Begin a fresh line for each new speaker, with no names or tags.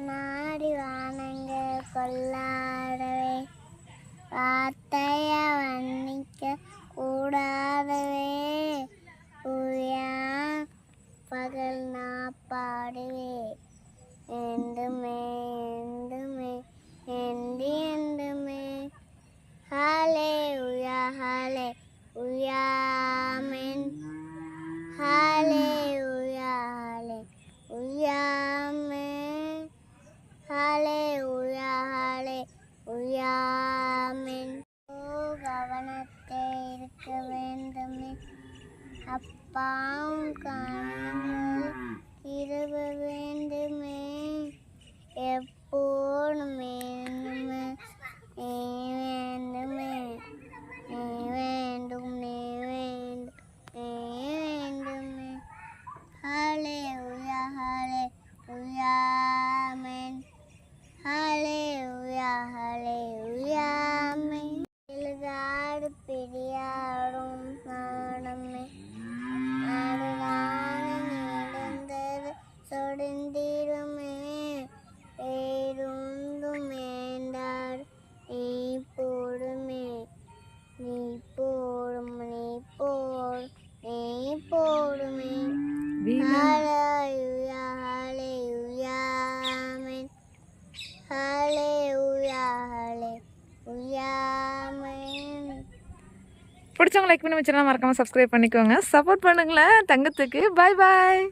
நாடி வானங்க கொள்ளாடவே வார்த்தைய வன்னிக்க கூடாதவே. உயா பகல் நாப்பாடுவே என்றுமே என்றுமே எந்தி என்றுமே. ஹாலே உயா ஹாலே உயாமென். ஹாலே அப்பாவும் கண்கள் இருவ வேண்டுமே. எப்போதும் வேண்டுமே. நீ வேண்டுமே. நீ வேண்டும். நீ வேண்டும். நீ வேண்டுமே. ஹாலே உயா ஹாலே உயாமென் ஹாலே உயா ஹாலே உயாமென் எழுதாடு பிரியாடும் மந்திரமே பேருந்தும் வேண்டாடு நீ போடுமே நீ போடும் நீ போடும் நீ போடுமே. Hallelujah, hallelujah, amen. Hallelujah, hallelujah, amen.
பிடிச்சவங்க லைக் பண்ணி வச்சுருந்தா மறக்காம சப்ஸ்கிரைப் பண்ணிக்கோங்க. சப்போர்ட் பண்ணுங்களேன் தங்கத்துக்கு. பாய் பாய்